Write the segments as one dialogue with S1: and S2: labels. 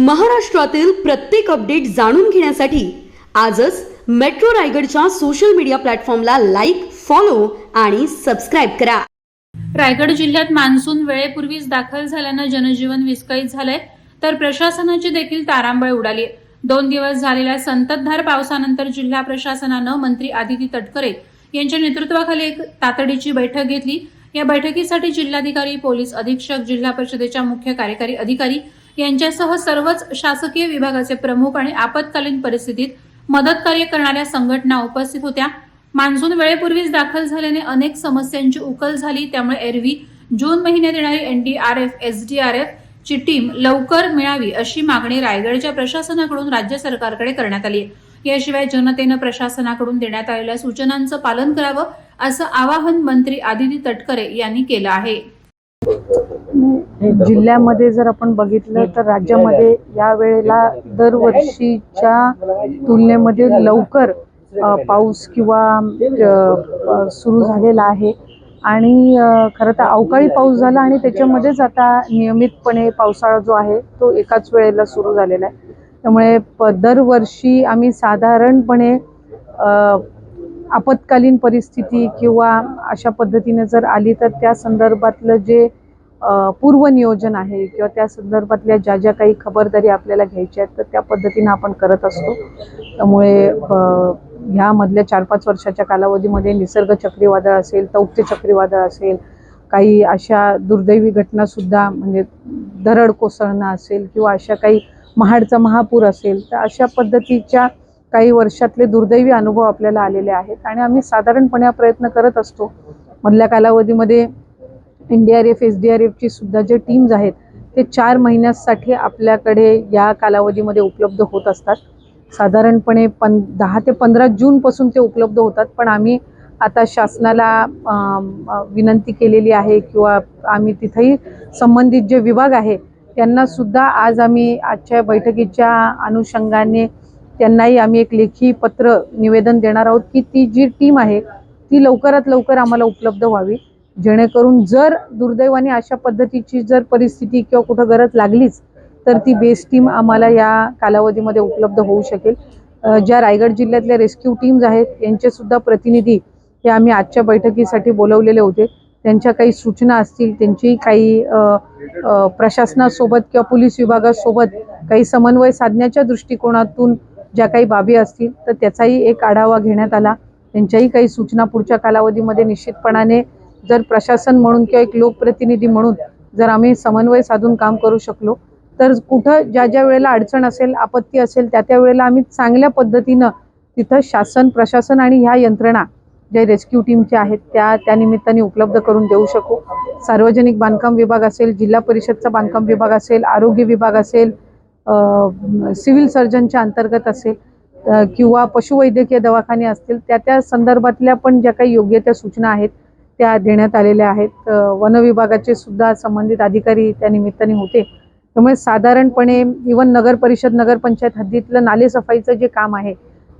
S1: महाराष्ट्रातील प्रत्येक अपडेट जाणून घेण्यासाठी आजच मेट्रो रायगडच्या सोशल मीडिया प्लॅटफॉर्मला लाईक फॉलो आणि सबस्क्राईब करा.
S2: रायगड जिल्ह्यात मान्सून वेळेपूर्वीच दाखल झाल्यानं जनजीवन विस्कळीत झालंय तर प्रशासनाची देखील तारांबळ उडाली दोन दिवस झालेल्या संततधार पावसानंतर जिल्हा प्रशासनानं मंत्री आदिती तटकरे यांच्या नेतृत्वाखाली एक तातडीची बैठक घेतली. या बैठकीसाठी जिल्हाधिकारी पोलीस अधीक्षक जिल्हा परिषदेच्या मुख्य कार्यकारी अधिकारी यांच्यासह सर्वच शासकीय विभागाचे प्रमुख आणि आपत्कालीन परिस्थितीत मदत कार्य करणाऱ्या संघटना उपस्थित होत्या. मान्सून वेळेपूर्वीच दाखल झाल्याने अनेक समस्यांची उकल झाली. त्यामुळे एरवी जून महिन्यात येणारी एनडीआरएफ एसडीआरएफ ची टीम लवकर मिळावी अशी मागणी रायगडच्या प्रशासनाकडून राज्य सरकारकडे करण्यात आली याशिवाय जनतेनं प्रशासनाकडून देण्यात आलेल्या सूचनांचं पालन करावं असं आवाहन मंत्री आदिती तटकरे यांनी केलं आहे.
S3: जिल्ह्यामध्ये जर आपण बघितलं तर राज्यामध्ये या वेळेला दरवर्षीच्या तुलनेमध्ये लवकर पाऊस किंवा सुरू झालेला आहे. आणि खरं तर अवकाळी पाऊस झाला आणि त्याच्यामध्येच आता नियमितपणे पावसाळा जो आहे तो एकाच वेळेला सुरू झालेला आहे. त्यामुळे प दरवर्षी आम्ही साधारणपणे आपत्कालीन परिस्थिती किंवा अशा पद्धतीने जर आली तर त्या संदर्भातलं जे पूर्वनियोजन आहे किंवा त्या संदर्भातल्या ज्या ज्या काही खबरदारी आपल्याला घ्यायच्या आहेत तर त्या पद्धतीनं आपण करत असतो. त्यामुळे ह्यामधल्या चार पाच वर्षाच्या कालावधीमध्ये निसर्ग चक्रीवादळ असेल तौक्ते चक्रीवादळ असेल काही अशा दुर्दैवी घटनासुद्धा म्हणजे दरड कोसळणं असेल किंवा अशा काही महाडचा महापूर असेल तर अशा पद्धतीच्या काही वर्षातले दुर्दैवी अनुभव आपल्याला आलेले आहेत. आणि आम्ही साधारणपणे प्रयत्न करत असतो. मधल्या कालावधीमध्ये N D R F S D R एफची सुद्धा जे टीम्स आहेत ते चार महिन्यासाठी आपल्याकडे या कालावधीमध्ये उपलब्ध होत असतात. साधारणपणे पं दहा ते पंधरा जूनपासून ते उपलब्ध होतात. पण आम्ही आता शासनाला विनंती केलेली आहे किंवा आम्ही तिथेही संबंधित जे विभाग आहे त्यांनासुद्धा आज आम्ही आजच्या बैठकीच्या अनुषंगाने त्यांनाही आम्ही एक लेखी पत्र निवेदन देणार आहोत की ती जी टीम आहे ती लवकरात लवकर आम्हाला उपलब्ध व्हावी. जेणेकरून जर दुर्दैवाने अशा पद्धतीची जर परिस्थिती किंवा कुठं गरज लागलीच तर ती बेस टीम आम्हाला या कालावधीमध्ये उपलब्ध होऊ शकेल. ज्या रायगड जिल्ह्यातल्या रेस्क्यू टीम्स आहेत यांचे सुद्धा प्रतिनिधी हे आम्ही आजच्या बैठकीसाठी बोलवलेले होते. त्यांच्या काही सूचना असतील त्यांची काही प्रशासनासोबत किंवा पोलीस विभागासोबत काही समन्वय साधण्याच्या दृष्टिकोनातून ज्या काही बाबी असतील तर त्याचाही एक आढावा घेण्यात आला. त्यांच्याही काही सूचना पुढच्या कालावधीमध्ये निश्चितपणाने जर प्रशासन म्हणून किंवा एक लोकप्रतिनिधी म्हणून जर आम्ही समन्वय साधून काम करू शकलो तर कुठं ज्या ज्या वेळेला अडचण असेल आपत्ती असेल त्या त्या वेळेला आम्ही चांगल्या पद्धतीनं तिथं शासन प्रशासन आणि ह्या यंत्रणा ज्या रेस्क्यू टीमच्या आहेत त्या त्या निमित्ताने उपलब्ध करून देऊ शकू. सार्वजनिक बांधकाम विभाग असेल जिल्हा परिषदचा बांधकाम विभाग असेल आरोग्य विभाग असेल सिव्हिल सर्जनच्या अंतर्गत असेल किंवा पशुवैद्यकीय दवाखाने असतील त्या त्या संदर्भातल्या पण ज्या काही योग्य त्या सूचना आहेत त्या देण्यात आलेल्या आहेत. वन विभागाचे सुद्धा संबंधित अधिकारी त्या निमित्ताने होते. त्यामुळे साधारणपणे इवन नगर परिषद नगरपंचायत हद्दीतलं नालेसफाईचं जे काम आहे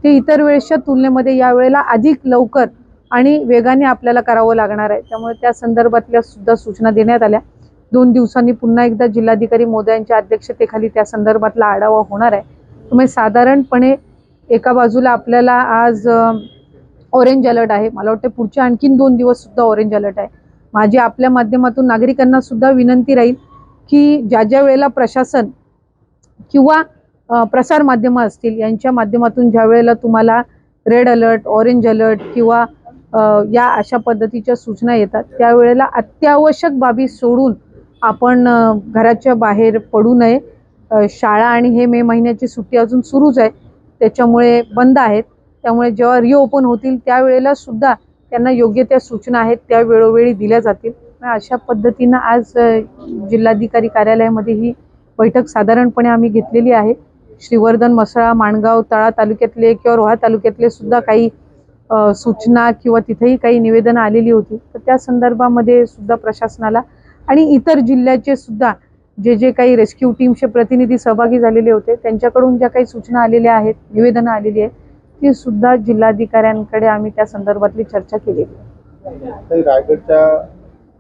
S3: ते इतर वेळेसच्या तुलनेमध्ये यावेळेला अधिक लवकर आणि वेगाने आपल्याला करावं लागणार आहे. त्यामुळे त्या संदर्भातल्या सुद्धा सूचना देण्यात आल्या. दोन दिवसांनी पुन्हा एकदा जिल्हाधिकारी मोदयांच्या अध्यक्षतेखाली त्या संदर्भातला आढावा होणार आहे. त्यामुळे साधारणपणे एका बाजूला आपल्याला आज ऑरेंज अलर्ट आहे. मला वाटतं पुढच्या आणखीन दोन दिवस सुद्धा ऑरेंज अलर्ट आहे. माझी आपल्या माध्यमातून नागरिकांना सुद्धा विनंती राहील की ज्या ज्या वेळेला प्रशासन किंवा प्रसार माध्यमं असतील यांच्या माध्यमातून ज्या वेळेला तुम्हाला रेड अलर्ट ऑरेंज अलर्ट किंवा या अशा पद्धतीच्या सूचना येतात त्यावेळेला अत्यावश्यक बाबी सोडून आपण घराच्या बाहेर पडू नये. शाळा आणि हे मे महिन्याची सुट्टी अजून सुरूच आहे. त्याच्यामुळे बंद आहेत. त्यामुळे जेव्हा रिओपन होतील त्यावेळेला सुद्धा त्यांना योग्य त्या सूचना आहेत त्या वेळोवेळी दिल्या जातील. अशा पद्धतीनं आज जिल्हाधिकारी कार्यालयामध्ये ही बैठक साधारणपणे आम्ही घेतलेली आहे. श्रीवर्धन मसळा माणगाव तळा तालुक्यातले किंवा रोहा तालुक्यातले सुद्धा काही सूचना किंवा तिथेही काही निवेदनं आलेली होती. तर त्या संदर्भामध्ये सुद्धा प्रशासनाला आणि इतर जिल्ह्याचे सुद्धा जे जे काही रेस्क्यू टीमचे प्रतिनिधी सहभागी झालेले होते त्यांच्याकडून ज्या काही सूचना आलेल्या आहेत निवेदनं आलेली आहेत ती सुद्धा जिल्हाधिकाऱ्यांकडे आम्ही त्या संदर्भातली चर्चा केलेली
S4: रायगडच्या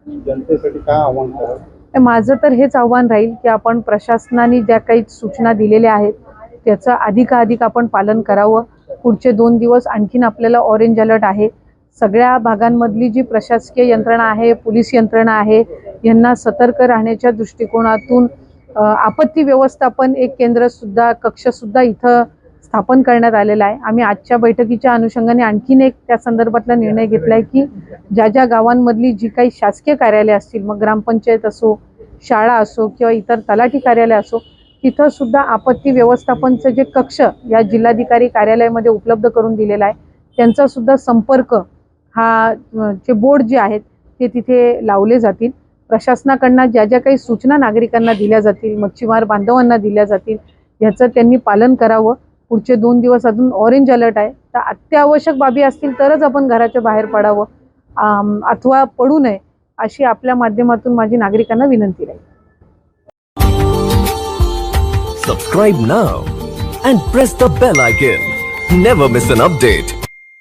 S4: जनतेसाठी काय आव्हान कराल?
S3: माझं तर हेच आव्हान राहील की आपण प्रशासनाने ज्या काही सूचना दिलेल्या आहेत त्याचं अधिकाधिक आपण पालन करावं. पुढचे दोन दिवस आणखीन आपल्याला ऑरेंज अलर्ट आहे. सगळ्या भागांमधली जी प्रशासकीय यंत्रणा आहे पोलीस यंत्रणा आहे यांना सतर्क राहण्याच्या दृष्टिकोनातून आपत्ती व्यवस्थापन एक केंद्रसुद्धा कक्षसुद्धा इथं स्थापन करण्यात आलेला आहे. आम्ही आजच्या बैठकीच्या अनुषंगाने आणखीन एक त्या संदर्भातला निर्णय घेतला आहे की ज्या ज्या गावांमधली जी काही शासकीय कार्यालय असतील मग ग्रामपंचायत असो शाळा असो किंवा इतर तलाठी कार्यालय असो तिथं सुद्धा आपत्ती व्यवस्थापनचं जे कक्ष या जिल्हाधिकारी कार्यालयामध्ये उपलब्ध करून दिलेला आहे त्यांचा सुद्धा संपर्क हा जे बोर्ड जे आहेत ते तिथे लावले जातील. प्रशासनाकडनं ज्या ज्या काही सूचना नागरिकांना दिल्या जातील मच्छीमार बांधवांना दिल्या जातील याचं त्यांनी पालन करावं. पुढचे दोन दिवस अजून ऑरेंज अलर्ट आहे. तर अत्यावश्यक बाबी असतील तरच आपण घराच्या बाहेर पडावं. अथवा पडू नये अशी आपल्या माध्यमातून माझी नागरिकांना विनंती राहील.
S4: Subscribe now and press the bell icon never miss an update